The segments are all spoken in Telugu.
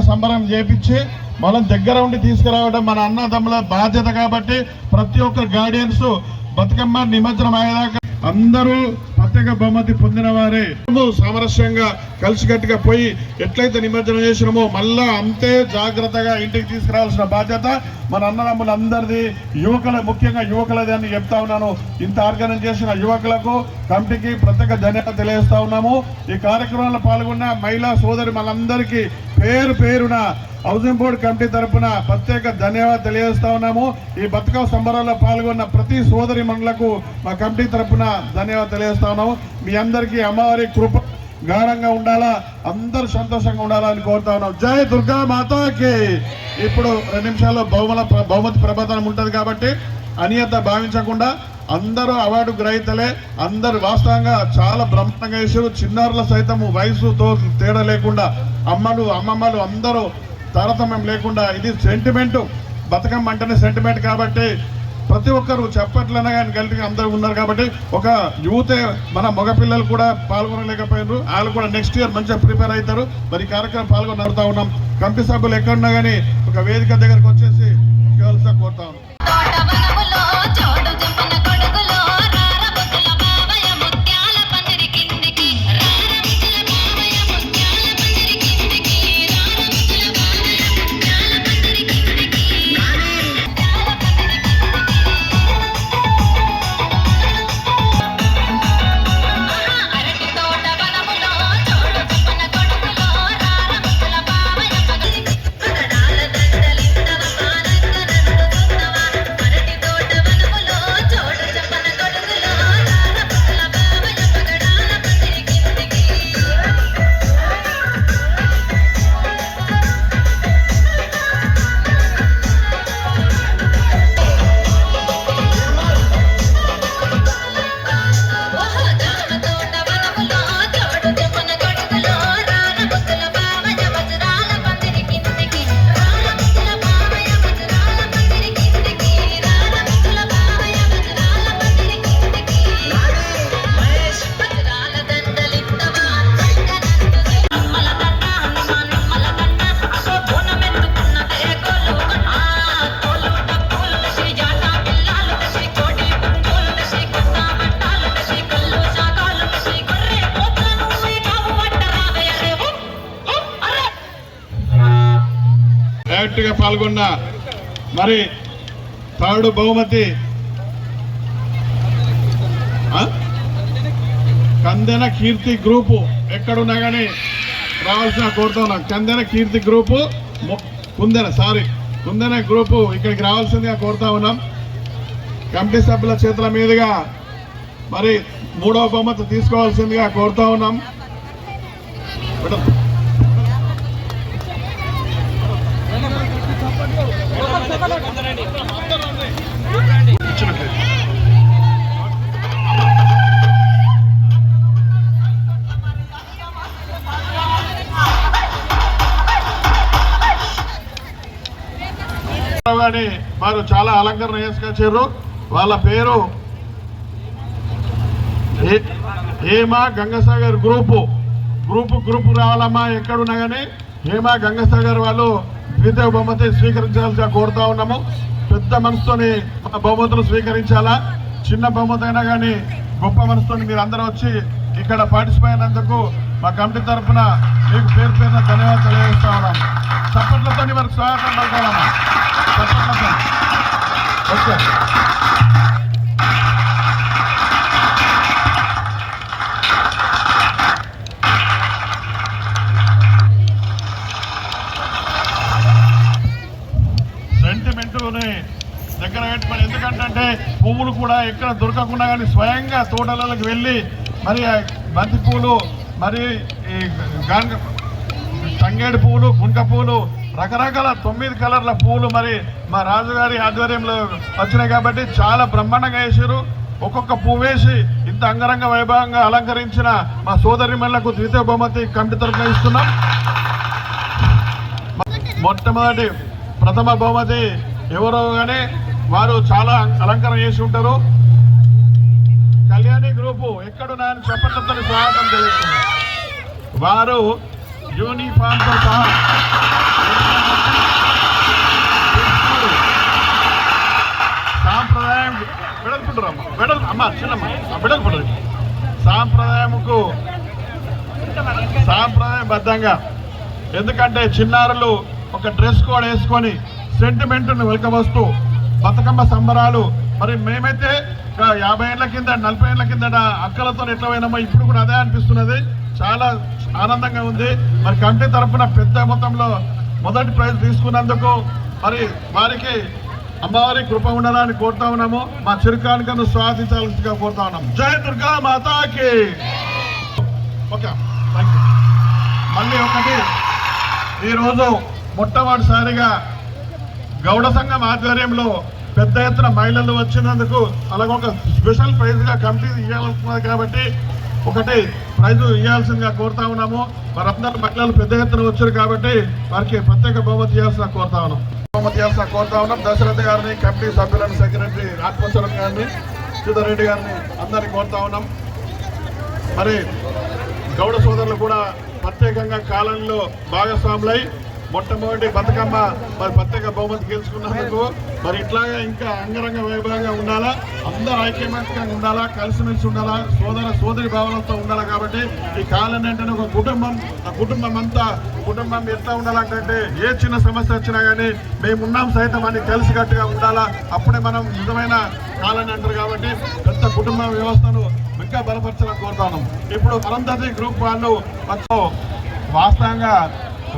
సంబరం చేపించి మనం దగ్గర ఉండి తీసుకురావడం మన అన్నదమ్ముల బాధ్యత కాబట్టి ప్రతి ఒక్క గార్డియన్స్ బతుకమ్మ నిమజ్జనం అయ్యేదాకా అందరూ ప్రత్యేక బహుమతి పొందిన వారే సామరస్యంగా కలిసికట్టుగా పోయి ఎట్లయితే నిమజ్జనం చేసినామో మళ్ళా అంతే జాగ్రత్తగా ఇంటికి తీసుకురావాల్సిన బాధ్యత మన అన్నదమ్ములందరిది. యువకుల ముఖ్యంగా యువకులది అని చెప్తా ఉన్నాను. ఇంత ఆర్గనైజ్ చేసిన యువకులకు కమిటీకి ప్రత్యేక ధన్యత తెలియజేస్తా ఉన్నాము. ఈ కార్యక్రమంలో పాల్గొన్న మహిళా సోదరి మనందరికీ పేరు పేరున హౌసింగ్ బోర్డు కమిటీ తరపున ప్రత్యేక ధన్యవాదాలు తెలియజేస్తా ఉన్నాము. ఈ బతుకమ్మ సంబరాల్లో పాల్గొన్న ప్రతి సోదరి మండలకు మా కమిటీ తరపున ధన్యవాదాలు తెలియజేస్తా ఉన్నాము మీ అందరికీ అమ్మవారి కృప గాఢంగా ఉండాలా? అందరూ సంతోషంగా ఉండాలని కోరుతా ఉన్నాం. జయ దుర్గా మాతాకి. ఇప్పుడు రెండు నిమిషాల్లో బహుమల బహుమతి ప్రబోధనం ఉంటుంది కాబట్టి అనియత భావించకుండా అందరూ అవార్డు గ్రహీతలే. అందరు వాస్తవంగా చాలా బ్రహ్మాండంగా చేశారు. చిన్నారుల సైతము వయసుతో తేడా లేకుండా అమ్మలు అమ్మమ్మలు అందరూ తారతమ్యం లేకుండా ఇది సెంటిమెంటు బతుకమ్మ అంటేనే సెంటిమెంట్ కాబట్టి ప్రతి ఒక్కరు చెప్పట్లనే కానీ కలిసి అందరూ ఉన్నారు కాబట్టి ఒక యూతే మన మగపిల్లలు కూడా పాల్గొనలేకపోయారు వాళ్ళు కూడా నెక్స్ట్ ఇయర్ మంచిగా ప్రిపేర్ అవుతారు. మరి ఈ కార్యక్రమం పాల్గొనడుతూ ఉన్నాం. కమిటీ సభ్యులు ఎక్కడున్నా కానీ ఒక వేదిక దగ్గరకు వచ్చేసి కేవలసా కోరుతా ఉన్నాం. పాల్గొన్న మరి థర్డ్ బహుమతి కందెన కీర్తి గ్రూపు ఎక్కడున్నా కానీ రావాల్సిన కోరుతా ఉన్నాం. Kandena Keerthi group Kundena sorry Kundena group ఇక్కడికి రావాల్సిందిగా కోరుతా ఉన్నాం. కమిటీ సభ్యుల చేతుల మీదుగా మరి మూడవ బహుమతి తీసుకోవాల్సిందిగా కోరుతా ఉన్నాం. మేడం వారు చాలా అలంకరణ చేసుకొచ్చారు వాళ్ళ పేరు Hema Gangasagar group. Group group రావాలమ్మా ఎక్కడున్నా కానీ హేమా గంగసాగర్ వాళ్ళు ద్వితీయ బహుమతి స్వీకరించాల్సి కోరుతా ఉన్నాము. పెద్ద మనసుతోని మన బహుమతులు స్వీకరించాలా? చిన్న బహుమతి అయినా కానీ గొప్ప మనసుతోని మీరు అందరూ వచ్చి ఇక్కడ పార్టిసిపై అయినందుకు మా కమిటీ తరఫున మీకు పేరు పేరున ధన్యవాదాలు తెలియజేస్తా ఉన్నాం. చప్పట్లతో మనకు స్వాగతం పడతామమ్మా చప్పట్లతో. ఓకే. దగ్గర ఎందుకంటే పువ్వులు కూడా ఎక్కడ దొరకకుండా కానీ స్వయంగా తోటలకి వెళ్ళి మరి బంతి పూలు మరి ఈ తంగేడు పువ్వులు గుంక పువ్వులు రకరకాల తొమ్మిది కలర్ల పువ్వులు మరి మా రాజుగారి ఆధ్వర్యంలో వచ్చినాయి కాబట్టి చాలా బ్రహ్మాండంగా వేసారు ఒక్కొక్క పువ్వు వేసి ఇంత అంగరంగ వైభవంగా అలంకరించిన మా సోదరిమణులకు ద్వితీయ బహుమతి కమిటీ తరఫున ఇస్తున్నాం. మొట్టమొదటి ప్రథమ బహుమతి ఎవరో కానీ వారు చాలా అలంకరణ చేసి ఉంటారు. కళ్యాణి గ్రూపు ఎక్కడున్నాయని చెప్పడంతో స్వాగతం తెలుస్తుంది. వారు యూనిఫామ్తో సహా సాంప్రదాయం వెడల్పుంటారు అమ్మ వెడల్ అమ్మ చిన్నమ్మ. వెడల్పుంటారు సాంప్రదాయముకు సాంప్రదాయబద్ధంగా ఎందుకంటే చిన్నారులు ఒక డ్రెస్ కోడ్ వేసుకొని సెంటిమెంట్ను వెలకవస్తూ బతుకమ్మ సంబరాలు. మరి మేమైతే యాభై ఏళ్ళ కింద నలభై ఏళ్ళ కిందట అక్కలతో ఎట్లా పోయినామో ఇప్పుడు కూడా అదే అనిపిస్తున్నది. చాలా ఆనందంగా ఉంది. మరి కమిటీ తరఫున పెద్ద మొత్తంలో మొదటి ప్రైజ్ తీసుకున్నందుకు మరి వారికి అమ్మవారి కృప ఉండాలని కోరుతా ఉన్నాము. మా చిరుకానికను స్వాగతించాల్సిందిగా కోరుతా ఉన్నాం జయ దుర్గా మాతాకి. ఓకే థ్యాంక్ యూ మళ్ళీ ఒకటి. ఈరోజు మొట్టమొదటిసారిగా గౌడ సంఘం ఆధ్వర్యంలో పెద్ద ఎత్తున మహిళలు వచ్చినందుకు అలాగే ఒక స్పెషల్ ప్రైజ్గా కమిటీ ఇవ్వాలనుకున్నది కాబట్టి ఒకటి ప్రైజ్ ఇవ్వాల్సిందిగా కోరుతా ఉన్నాము. వారందరూ మహిళలు పెద్ద ఎత్తున వచ్చారు కాబట్టి వారికి ప్రత్యేక బహుమతి ఇవ్వాల్సిన కోరుతా ఉన్నాం. బహుమతి ఇవ్వాల్సిన కోరుతా ఉన్నాం. దశరథ గారిని కమిటీ సభ్యులను సెక్రటరీ ఆత్మస్వరం గారిని సుధారెడ్డి గారిని అందరినీ కోరుతా ఉన్నాం. మరి గౌడ సోదరులు కూడా ప్రత్యేకంగా కాలంలో భాగస్వాములై మొట్టమొదటి బతుకమ్మ మరి ప్రత్యేక బహుమతి గెలుచుకున్నందుకు మరి ఇట్లాగా ఇంకా అంగరంగ వైభవంగా ఉండాలా అందరూ ఐక్యమత్యంగా ఉండాలా కలిసిమెలిసి ఉండాలా సోదర సోదరి భావనతో ఉండాలా కాబట్టి ఈ కాలం ఏంటంటే ఒక కుటుంబం ఆ కుటుంబం అంతా కుటుంబం ఎట్లా ఉండాలంటే ఏ చిన్న సమస్య వచ్చినా కానీ మేము ఉన్నాం సైతం అని కలిసికట్టుగా ఉండాలా. అప్పుడే మనం నిజమైన కాలని అంటారు కాబట్టి పెద్ద కుటుంబ వ్యవస్థను ఇంకా బలపరచాలని కోరుతాను ఇప్పుడు అరుంధతి గ్రూప్ వాళ్ళు వాస్తవంగా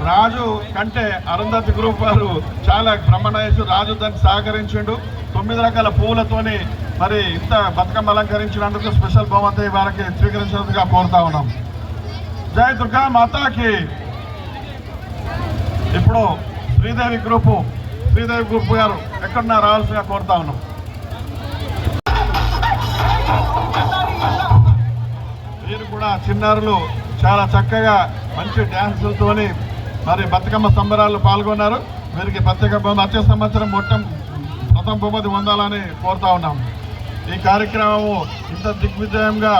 రాజు కంటే అరుంధతి గ్రూప్ వారు చాలా బ్రహ్మణయసు రాజు దానికి సహకరించిండు. తొమ్మిది రకాల పువ్వులతోని మరి ఇంత బతుకమ్మ అలంకరించినందుకు స్పెషల్ బహుమతి వారికి స్వీకరించినందుగా కోరుతా ఉన్నాం. జయ దుర్గా మాతాకి. ఇప్పుడు శ్రీదేవి గ్రూపు శ్రీదేవి గ్రూప్ గారు ఎక్కడున్నా రావాల్సిందిగా కోరుతా ఉన్నాం. వీరు కూడా చిన్నారులు చాలా చక్కగా మంచి డ్యాన్సులతోని మరి బతుకమ్మ సంబరాల్లో పాల్గొన్నారు. వీరికి ప్రత్యేక బహుమతి వచ్చే సంవత్సరం మొత్తం ప్రథమ బహుమతి పొందాలని కోరుతా ఉన్నాం. ఈ కార్యక్రమము ఇంత దిగ్విజయంగా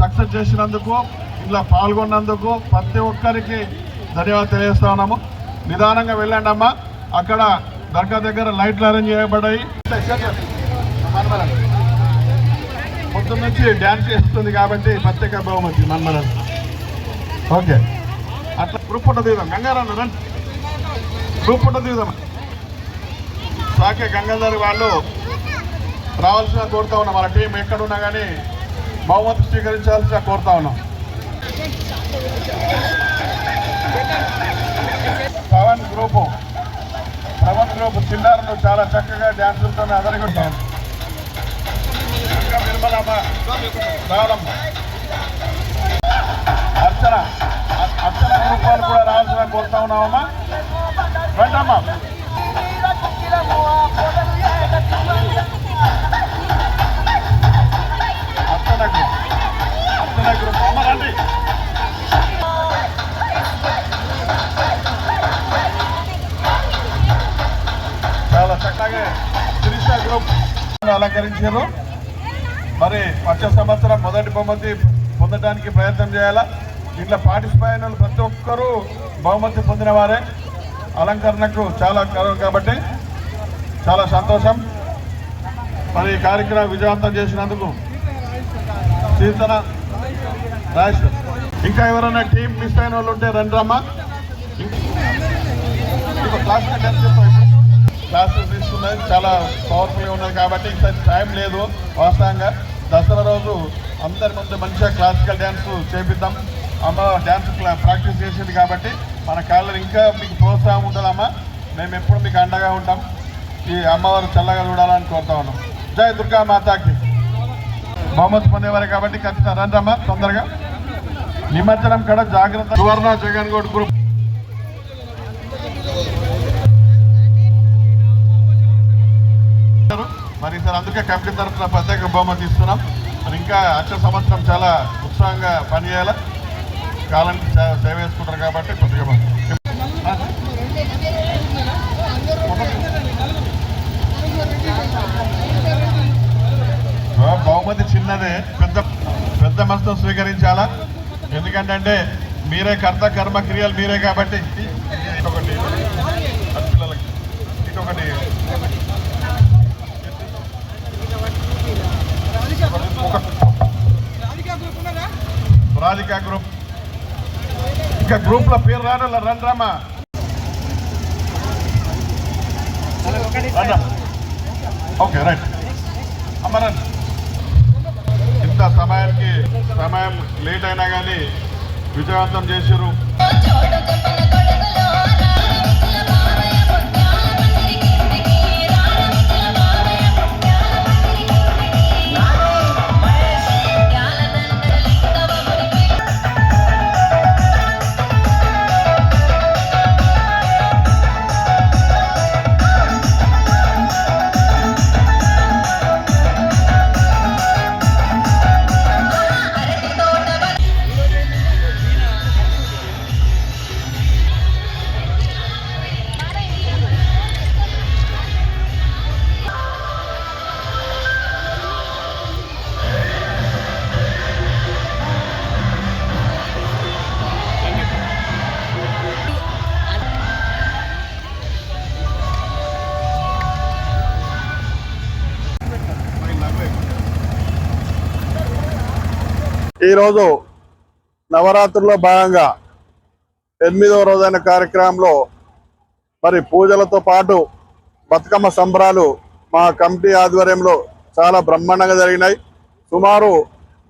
సక్సెస్ చేసినందుకు ఇలా పాల్గొన్నందుకు ప్రతి ఒక్కరికి ధన్యవాదాలు తెలియజేస్తా ఉన్నాము. నిదానంగా వెళ్ళండి అమ్మా. అక్కడ దర్గా దగ్గర లైట్లు అరేంజ్ చేయబడ్డాయి. పొద్దున్న నుంచి డ్యాన్స్ చేస్తుంది కాబట్టి ప్రత్యేక బహుమతి మన్మరం ఓకే. గ్రూప్ ఫోటో దిగుదాం గంగారాన్ని రండి. గ్రూప్ ఫోటో దిగుదాం సాకే గంగాధర్ వాళ్ళు రావాల్సిన కోరుతా ఉన్నాం. మన టీం ఎక్కడున్నా కానీ బహుమతి స్వీకరించాల్సిన కోరుతా ఉన్నాం. పవన్ గ్రూపు పవన్ గ్రూప్ చిన్నారులు చాలా చక్కగా డ్యాన్సులతో అదరగొట్టారు. నిర్మలమ్మ రావడమ్మ అర్చన. అ- కూడా రావాల్సిన కోరుతా ఉన్నామమ్మా రండమ్మా అర్చన గ్రూప్ అర్చన గ్రూప్ అమ్మ చాలా చక్కగా శిరీష గ్రూప్ అలంకరించారు. మరి వచ్చే సంవత్సరం మొదటి బహుమతి పొందడానికి ప్రయత్నం చేయాలా? దీంట్లో పార్టిసిపేట్ అయిన వాళ్ళు ప్రతి ఒక్కరూ బహుమతి పొందిన వారే. అలంకరణకు చాలా కరువు కాబట్టి చాలా సంతోషం. మరి ఈ కార్యక్రమం విజయవంతం చేసినందుకు కీర్తన రాజేష్ ఇంకా ఎవరైనా టీం మిస్ అయిన వాళ్ళు ఉంటే రండి రమ్మా. క్లాస్ క్లాసెస్ తీసుకున్నది చాలా పవర్ఫుల్గా ఉన్నది కాబట్టి ఇంత టైం లేదు వాస్తవంగా. దసరా రోజు అందరి ముందు మంచిగా క్లాసికల్ డ్యాన్స్ చేపిద్దాం. అమ్మ డ్యాన్స్ ప్రాక్టీస్ చేసింది కాబట్టి మన కాళ్ళలో ఇంకా మీకు ప్రోత్సాహం ఉండాలమ్మా. మేము ఎప్పుడు మీకు అండగా ఉంటాం. ఈ అమ్మవారు చల్లగా చూడాలని కోరుతా ఉన్నాం. జయ దుర్గా మాతాకి. బహుమతి పొందేవారు కాబట్టి ఖచ్చితంగా రండి అమ్మ తొందరగా. నిమజ్జనం కూడా జాగ్రత్త. సువర్ణ జగన్ గౌడ్ గ్రూప్ మరి సార్ అందుకే కమిటీ తరఫున ప్రత్యేక బహుమతి ఇస్తున్నాం. మరి ఇంకా వచ్చే సంవత్సరం చాలా ఉత్సాహంగా పనిచేయాలి? కాలానికి సేవ చేసుకుంటారు కాబట్టి కొద్దిగా బహుమతి. చిన్నదే. పెద్ద పెద్ద మనసుతో స్వీకరించాలా? ఎందుకంటే అంటే మీరే కర్త కర్మ క్రియలు మీరే కాబట్టి ఇటొకటి అది పిల్లలకి. ఇటొకటి ఒక రాధికా గ్రూప్. ఇంకా గ్రూప్లో పేరు రానల్ల రండి రామా ఓకే రైట్. అమ్మరండి ఇంత సమయానికి సమయం లేట్ అయినా కానీ విజయవంతం చేసారు ఈరోజు నవరాత్రుల్లో భాగంగా ఎనిమిదవ రోజైన కార్యక్రమంలో మరి పూజలతో పాటు బతుకమ్మ సంబరాలు మా కమిటీ ఆధ్వర్యంలో చాలా బ్రహ్మాండంగా జరిగినాయి. సుమారు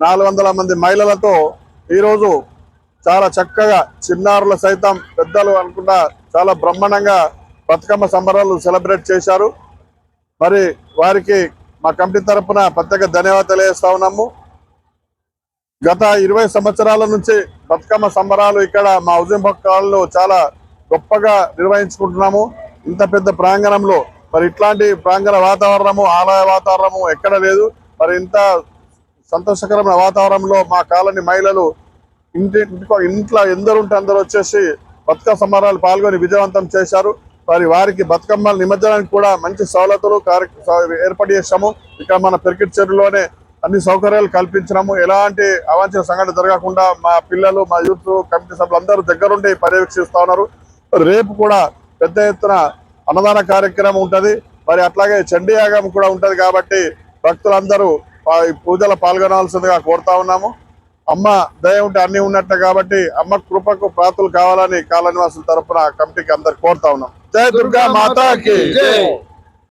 నాలుగు వందల మంది మహిళలతో ఈరోజు చాలా చక్కగా చిన్నారుల సైతం పెద్దలు అనుకుండా చాలా బ్రహ్మాండంగా బతుకమ్మ సంబరాలు సెలబ్రేట్ చేశారు. మరి వారికి మా కమిటీ తరపున ప్రత్యేక ధన్యవాదాలు తెలియజేస్తా ఉన్నాము. గత ఇరవై సంవత్సరాల నుంచి బతుకమ్మ సంబరాలు ఇక్కడ మా హౌసింగ్ కాలంలో చాలా గొప్పగా నిర్వహించుకుంటున్నాము. ఇంత పెద్ద ప్రాంగణంలో మరి ఇట్లాంటి ప్రాంగణ వాతావరణము ఆలయ వాతావరణము ఎక్కడ లేదు. మరి ఇంత సంతోషకరమైన వాతావరణంలో మా కాలనీ మహిళలు ఇంటి ఇంట్లో ఎందరు ఉంటే అందరూ వచ్చేసి బతుకమ్మ సంబరాలు పాల్గొని విజయవంతం చేశారు. మరి వారికి బతుకమ్మ నిమజ్జనానికి కూడా మంచి సౌలతులు కార్య- ఏర్పాటు చేశాము. ఇక్కడ మన పెరికిట్ చెరువులోనే అన్ని సౌకర్యాలు కల్పించినాము. ఎలాంటి అవాంఛన సంఘటన జరగకుండా మా పిల్లలు మా యూత్ కమిటీ సభ్యులు అందరూ దగ్గరుండి పర్యవేక్షిస్తా ఉన్నారు. రేపు కూడా పెద్ద ఎత్తున అన్నదాన కార్యక్రమం ఉంటది. మరి అట్లాగే చండీ యాగం కూడా ఉంటది కాబట్టి భక్తులందరూ పూజలో పాల్గొనాల్సిందిగా కోరుతా ఉన్నాము. అమ్మ దయ ఉంటే అన్ని ఉన్నట్టు కాబట్టి అమ్మ కృపకు ప్రాతులు కావాలని కాలనివాసుల తరపున కమిటీకి అందరు కోరుతా ఉన్నాం. జయ దుర్గా మాతాకి.